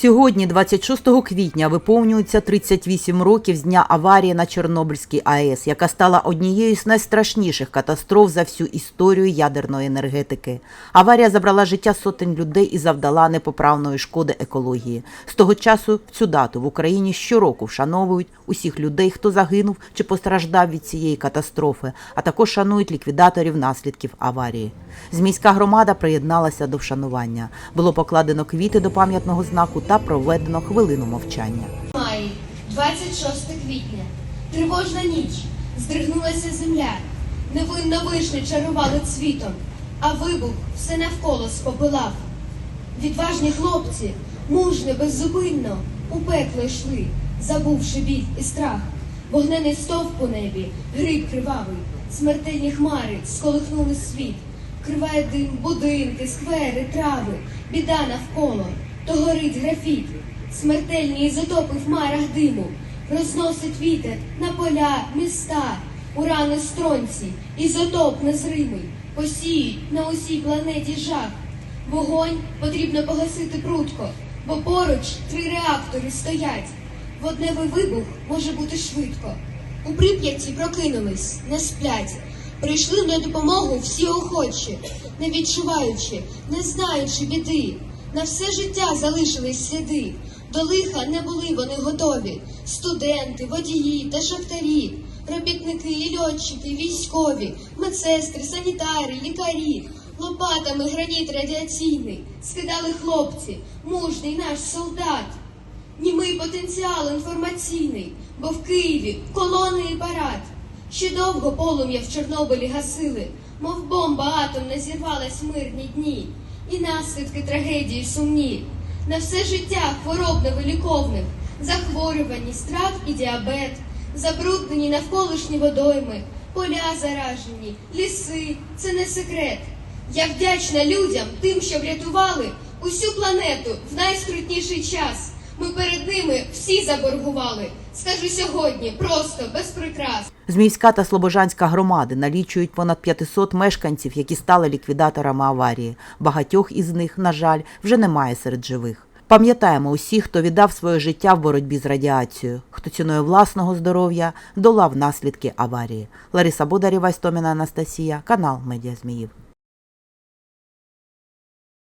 Сьогодні, 26 квітня, виповнюється 38 років з дня аварії на Чорнобильській АЕС, яка стала однією з найстрашніших катастроф за всю історію ядерної енергетики. Аварія забрала життя сотень людей і завдала непоправної шкоди екології. З того часу в цю дату в Україні щороку вшановують усіх людей, хто загинув чи постраждав від цієї катастрофи, а також шанують ліквідаторів наслідків аварії. Зміська громада приєдналася до вшанування. Було покладено квіти до пам'ятного знаку та проведено хвилину мовчання. Май, 26 квітня, тривожна ніч, здригнулася земля, невинно вишні чарували цвітом, а вибух все навколо спопилав. Відважні хлопці, мужньо, беззупинно, у пекло йшли, забувши біль і страх. Вогнений стовп у небі, гриб кривавий, смертельні хмари сколихнули світ. Криває дим, будинки, сквери, трави, біда навколо, то горить графіт. Смертельні ізотопи в хмарах диму, розносить вітер на поля, міста, урани стронці, ізотоп незримий, посіють на усій планеті жах. Вогонь потрібно погасити прутко, бо поруч три реактори стоять. Водневий вибух може бути швидко. У Прип'яті прокинулись, не сплять. Прийшли на допомогу всі охочі, не відчуваючи, не знаючи біди. На все життя залишились сліди. До лиха не були вони готові. Студенти, водії та шахтарі, робітники і льотчики, військові, медсестри, санітари, лікарі. Лопатами граніт радіаційний скидали хлопці, мужній наш солдат. Німий потенціал інформаційний, бо в Києві колонний парад. Ще довго полум'я в Чорнобилі гасили, мов бомба атомна зірвалась в мирні дні, і наслідки трагедії сумні. На все життя хвороб невиліковних, захворювані, страв і діабет, забруднені навколишні водойми, поля заражені, ліси це не секрет. Я вдячна людям, тим, що врятували усю планету в найскрутніший час. Ми перед ними всі заборгували. Скажу сьогодні, просто без прикрас. Зміївська та Слобожанська громади налічують понад 500 мешканців, які стали ліквідаторами аварії. Багатьох із них, на жаль, вже немає серед живих. Пам'ятаємо усіх, хто віддав своє життя в боротьбі з радіацією, хто ціною власного здоров'я долав наслідки аварії. Лариса Бодарєва, Істоміна Анастасія, канал Медіа Зміїв.